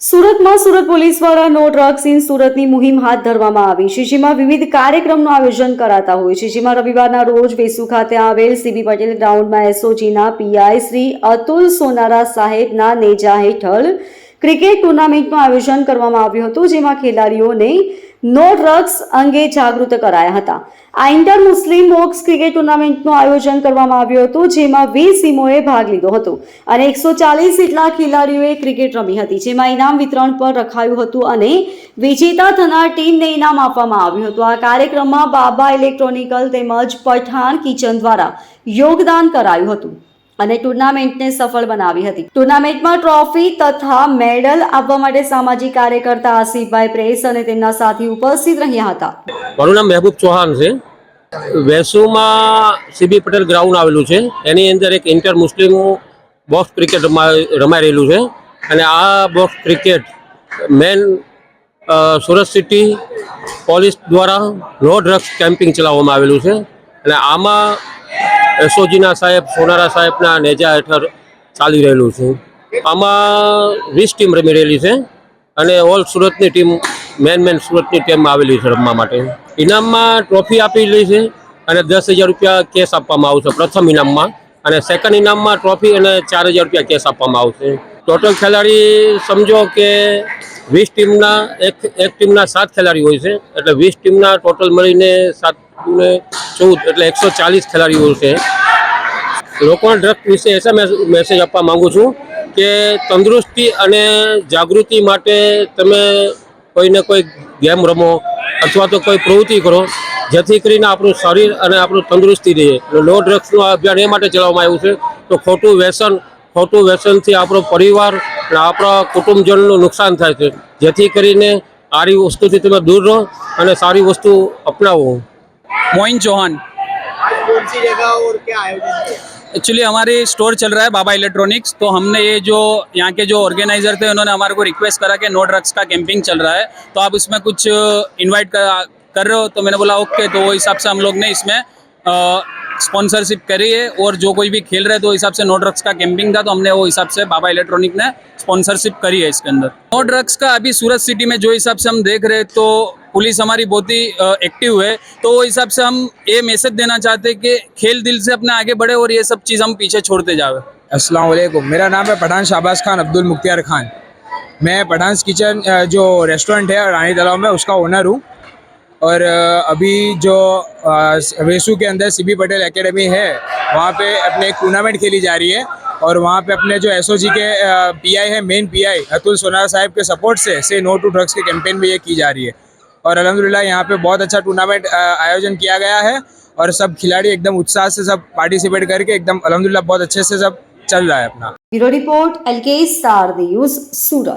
સુરતમાં સુરત પોલીસ દ્વારા no drugs in સુરતની મુહિમ હાથ ધરવામાં આવી છે, જેમાં વિવિધ કાર્યક્રમનું આયોજન કરાતા હોય છે. જેમાં રવિવારના રોજ વેસુ ખાતે આવેલ સીબી પટેલ ગ્રાઉન્ડમાં એસઓજીના પીઆઈ શ્રી અતુલ સોનારા સાહેબના નેજા હેઠળ ક્રિકેટ ટુર્નામેન્ટનું આયોજન કરવામાં આવ્યું હતું, જેમાં ખેલાડીઓને નો ડ્રગ્સ અંગે જાગૃત કરાયા હતા. આ ઇન્ટર મુસ્લિમ બોક્સ ક્રિકેટ ટુર્નામેન્ટનું આયોજન કરવામાં આવ્યું હતું, જેમાં વીસ ટીમોએ ભાગ લીધો હતો અને એકસો ચાલીસ જેટલા ખેલાડીઓએ ક્રિકેટ રમી હતી, જેમાં ઇનામ વિતરણ પણ રખાયું હતું અને વિજેતા થનાર ટીમને ઇનામ આપવામાં આવ્યું હતું. આ કાર્યક્રમમાં બાબા ઇલેક્ટ્રોનિકલ તેમજ પઠાણ કિચન દ્વારા યોગદાન કરાયું હતું. અને ટુર્નામેન્ટને સફળ બનાવી હતી. ટુર્નામેન્ટમાં ટ્રોફી તથા મેડલ આપવા માટે સામાજિક કાર્યકર્તા આસિફભાઈ પ્રેસ અને તેમના સાથી ઉપસ્થિત રહ્યા હતા. મારું નામ મહેબૂબ ચૌહાણ છે. વેસુમાં સીબી પટેલ ગ્રાઉન્ડ આવેલું છે. એની અંદર એક ઇન્ટર મુસ્લિમ બોક્સ ક્રિકેટ રમા- રમાઈ રહેલું છે. અને આ box cricket main Surat city police દ્વારા નો ડ્રગ્સ કેમ્પિંગ ચલાવવામાં આવેલું છે. અને આમાં એસઓજીના સાહેબ, સોનારા સાહેબના નેજા હેઠળ ચાલી રહેલું છે. આમાં વીસ ટીમ રમી રહેલી છે અને ઓલ સુરતની ટીમ, મેન મેન સુરતની ટીમ આવેલી છે રમવા માટે. ઇનામમાં ટ્રોફી આપેલી છે અને દસ હજાર રૂપિયા કેશ આપવામાં આવશે પ્રથમ ઇનામમાં અને સેકન્ડ ઇનામમાં ટ્રોફી અને ચાર હજાર રૂપિયા કેશ આપવામાં આવશે. ટોટલ ખેલાડી સમજો કે વીસ ટીમના, એક એક ટીમના સાત ખેલાડી હોય છે. એટલે વીસ ટીમના ટોટલ મળીને સાત ને ચૌદ એટલે એકસો ચાલીસ ખેલાડીઓ છે. લોકોને ડ્રગ વિશે એસા મેસેજ આપવા માગું છું કે તંદુરસ્તી અને જાગૃતિ માટે તમે કોઈને કોઈ ગેમ રમો અથવા તો કોઈ પ્રવૃત્તિ કરો, જેથી કરીને આપણું શરીર અને આપણું તંદુરસ્તી રહે. નો ડ્રગ્સનું આ અભિયાન એ માટે ચલાવવામાં આવ્યું છે. તો ખોટું વ્યસન, ખોટું વ્યસનથી આપણો પરિવાર અને આપણા કુટુંબજનનું નુકસાન થાય છે. જેથી કરીને આરી વસ્તુથી તમે દૂર રહો અને સારી વસ્તુ અપનાવો. मोइन चौहान। कौन सी जगह और क्या आयोजन एक्चुअली हमारी स्टोर चल रहा है बाबा इलेक्ट्रॉनिक्स तो हमने ये जो यहाँ के जो ऑर्गेनाइजर थे उन्होंने हमारे को रिक्वेस्ट करा कि नो ड्रग्स का कैंपिंग चल रहा है। तो आप इसमें कुछ इनवाइट कर, कर रहे हो? तो मैंने बोला ओके तो वो हिसाब से हम लोग ने इसमें स्पॉन्सरशिप करी है। और जो कोई भी खेल रहे तो हिसाब से नो ड्रग्स का कैंपिंग था तो हमने वो हिसाब से बाबा इलेक्ट्रॉनिक ने स्पॉन्सरशिप करी है इसके अंदर। नो ड्रग्स का अभी सूरत सिटी में जो हिसाब से हम देख रहे तो पुलिस हमारी बहुत ही एक्टिव है तो वो हिसाब से हम ये मैसेज देना चाहते हैं कि खेल दिल से अपने आगे बढ़े और ये सब चीज़ हम पीछे छोड़ते जावे। वालेकुम। मेरा नाम है पठान शाहबाज खान, अब्दुल मुख्तियार खान। मैं पठान किचन जो रेस्टोरेंट है, रानी तालाब में, उसका ओनर हूँ। और अभी जो वेसू के अंदर सीबी पटेल एकेडमी है, वहाँ पे अपने एक टूर्नामेंट खेली जा रही है। और वहाँ पे अपने जो एसओजी के पीआई है मेन पीआई अतुल सोनार साहब के सपोर्ट से से नो टू ड्रग्स के कैंपेन में ये की जा रही है। और अलहमदिल्ला यहाँ पे बहुत अच्छा टूर्नामेंट आयोजन किया गया है और सब खिलाड़ी एकदम उत्साह से सब पार्टिसिपेट करके एकदम अलहमदिल्ला बहुत अच्छे से सब चल रहा है अपना। ब्यूरो रिपोर्ट, एल के सूरत।